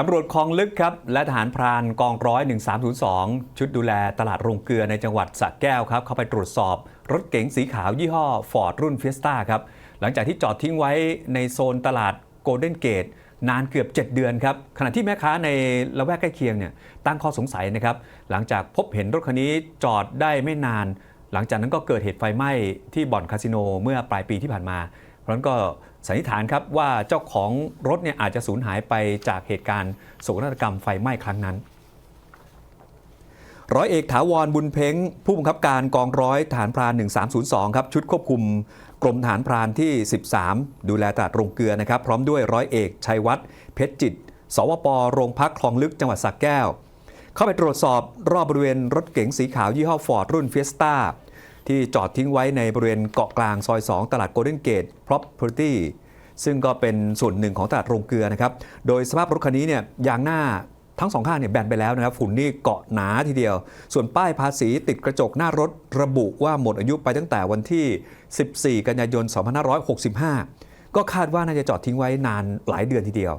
ตำรวจคลองลึกครับ และทหารพรานกองร้อย 1302 ชุดดูแลตลาดโรงเกลือในจังหวัดสระแก้วครับ เข้าไปตรวจสอบรถเก๋งสีขาวยี่ห้อฟอร์ดรุ่นเฟียสต้าครับ หลังจากที่จอดทิ้งไว้ในโซนตลาดโกลเด้นเกตนานเกือบ 7 เดือนครับ ขณะที่แม่ค้าในละแวกใกล้เคียงเนี่ยตั้งข้อสงสัยนะครับ หลังจากพบเห็นรถคันนี้จอดได้ไม่นาน หลังจากนั้นก็เกิดเหตุไฟไหม้ที่บ่อนคาสิโนเมื่อปลายปีที่ผ่านมา ราะนั้นก็สันนิษฐานครับว่าเจ้าของรถเนี่ยอาจจะสูญหายไปจากเหตุการณ์โศกนาฏกรรมไฟไหม้ครั้งนั้น ร้อยเอกถาวรบุญเพ้ง ผู้บังคับการกองร้อยฐานพราน 1302 ครับชุดควบคุมกรมฐานพรานที่ 13 ดูแลตลาดโรงเกลือนะครับพร้อมด้วยร้อยเอกชัยวัฒน์เพชรจิต สวปโรงพักคลองลึกจังหวัดสระแก้ว เข้าไปตรวจสอบรอบบริเวณรถเก๋งสีขาวยี่ห้อฟอร์ดรุ่นเฟียสต้า ที่จอดทิ้งไว้ในบริเวณเกาะกลางซอย 2 ตลาดโกลเด้นเกต Property ซึ่งก็เป็นส่วนหนึ่งของตลาดโรงเกลือนะครับ โดยสภาพรถคันนี้เนี่ยยางหน้าทั้งสองข้างเนี่ยแบนไปแล้วนะครับฝุ่นนี่เกาะหนาทีเดียว ส่วนป้ายภาษีติดกระจกหน้ารถระบุว่าหมดอายุไปตั้งแต่วันที่ 14 กันยายน 2565 ก็คาดว่าน่าจะจอดทิ้งไว้นานหลายเดือนทีเดียว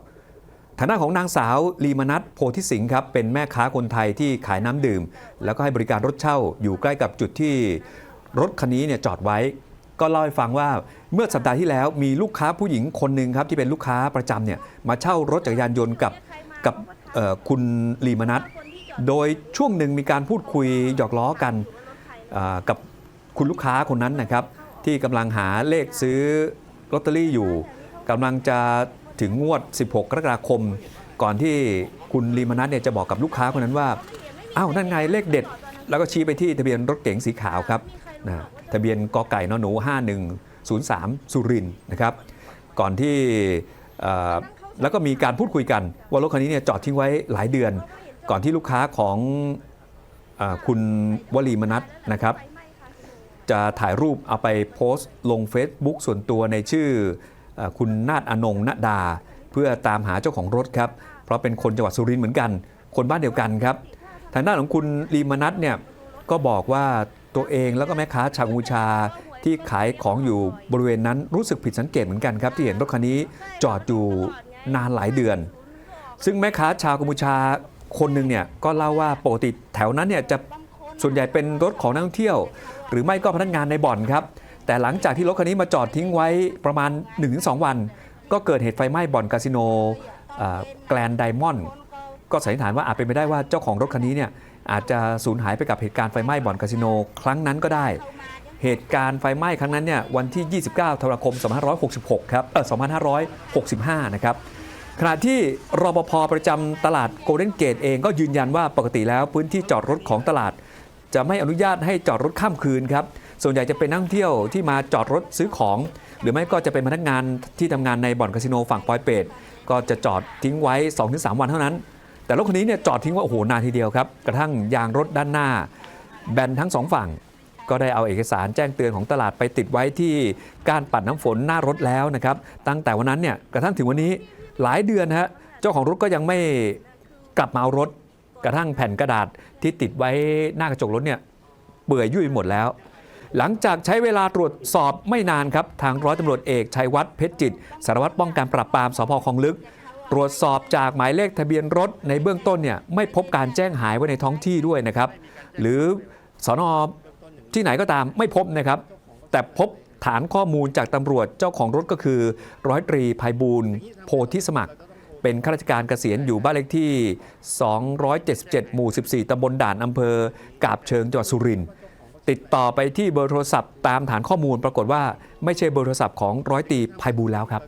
ฐานะของนางสาวลีมนัทโพธิสิงห์ครับเป็นแม่ค้าคนไทยที่ขายน้ำดื่ม แล้วก็ให้บริการรถเช่าอยู่ใกล้กับจุดที่ รถคันนี้เนี่ยจอดไว้ ก็เล่าให้ฟังว่าเมื่อสัปดาห์ที่แล้วมีลูกค้าผู้หญิงคนหนึ่งครับที่เป็นลูกค้าประจำเนี่ยมาเช่ารถจักรยานยนต์กับกับคุณลีมนัทโดยช่วงหนึ่งมีการพูดคุยหยอกล้อกันกับคุณลูกค้าคนนั้นนะครับ ที่กำลังหาเลขซื้อลอตเตอรี่อยู่กำลังจะถึงงวด 16 กรกฎาคม ก่อนที่คุณลีมนัทเนี่ยจะบอกกับลูกค้าคนนั้นว่าอ้าวนั่นไงเลขเด็ด แล้วก็ชี้ไปที่ทะเบียนรถเก๋งสีขาวครับนะทะเบียนกอไก่นหนู 5103 สุรินนะครับ ก่อนที่แล้วก็มีการพูดคุยกันว่ารถคันนี้เนี่ยจอดทิ้งไว้หลายเดือน ก่อนที่ลูกค้าของอคุณวลีมนัทนะครับ จะถ่ายรูปเอาไปโพสต์ลง Facebook ส่วนตัวในชื่ออคุณนาฏอนงณดา เพื่อตามหาเจ้าของรถครับ เพราะเป็นคนจังหวัดสุรินทร์เหมือนกัน คนบ้านเดียวกันครับ ทางด้านของคุณลีมานัทเนี่ยก็บอกว่าตัวเองแล้วก็แม่ค้าชาวกัมพูชาที่ขายของอยู่บริเวณนั้นรู้สึกผิดสังเกตเหมือนกันครับ ที่เห็นรถคันนี้จอดอยู่นานหลายเดือน ซึ่งแม่ค้าชาวกัมพูชาคนหนึ่งเนี่ยก็เล่าว่าปกติแถวนั้นเนี่ยจะส่วนใหญ่เป็นรถของนักท่องเที่ยว หรือไม่ก็พนักงานในบ่อนครับ แต่หลังจากที่รถคันนี้มาจอดทิ้งไว้ประมาณ 1-2 วัน ก็เกิดเหตุไฟไหม้บ่อนคาสิโนแกลนไดมอนด์ ก็สันนิษฐานว่าอาจเป็นไปได้ว่าเจ้าของรถคันนี้เนี่ยอาจจะสูญหายไปกับเหตุการณ์ไฟไหม้บ่อนคาสิโนครั้งนั้นก็ได้ เหตุการณ์ไฟไหม้ครั้งนั้นเนี่ยวันที่ 29 ธันวาคม 2566 ครับเออ2565 นะครับขณะที่รปภประจำตลาดโกลเด้นเกตเองก็ยืนยันว่าปกติแล้วพื้นที่จอดรถของตลาด จะไม่อนุญาตให้จอดรถข้ามคืนครับส่วนใหญ่จะเป็นนักท่องเที่ยวที่มาจอดรถซื้อของ หรือไม่ก็จะเป็นพนักงานที่ทำงานในบ่อนคาสิโนฝั่งปอยเปตก็จะจอดทิ้งไว้ 2-3 วันเท่านั้น แต่รถคันนี้เนี่ยจอดทิ้งว่าโอ้โหนานทีเดียวครับ กระทั่งยางรถด้านหน้า แบนทั้งสองฝั่ง ก็ได้เอาเอกสารแจ้งเตือนของตลาดไปติดไว้ที่การปัดน้ำฝนหน้ารถแล้วนะครับ ตั้งแต่วันนั้นเนี่ยกระทั่งถึงวันนี้หลายเดือนนะฮะเจ้าของรถก็ยังไม่กลับมาเอารถ กระทั่งแผ่นกระดาษที่ติดไว้หน้ากระจกรถเนี่ยเปื่อยยุ่ยหมดแล้วหลังจากใช้เวลาตรวจสอบไม่นานครับ ทางร้อยตำรวจเอกชัยวัฒน์เพชรจิต สารวัตรป้องกันปราบปรามสพคลองลึก ตรวจสอบจากหมายเลขทะเบียนรถในเบื้องต้นเนี่ยไม่พบการแจ้งหายไว้ในท้องที่ด้วยนะครับ หรือสอนอที่ไหนก็ตามไม่พบนะครับ แต่พบฐานข้อมูลจากตำรวจเจ้าของรถก็คือ ร้อยตรีภัยบูลโพธิสมัคร เป็นข้าราชการเกษียณอยู่บ้านเลขที่ 277 หมู่ 14ตำบลด่านอำเภอกาบเชิงจังหวัดสุรินทร์ติดต่อไปที่เบอร์โทรศัพท์ตามฐานข้อมูลปรากฏว่าไม่ใช่เบอร์โทรศัพท์ของร้อยตรีภัยบูลแล้วครับ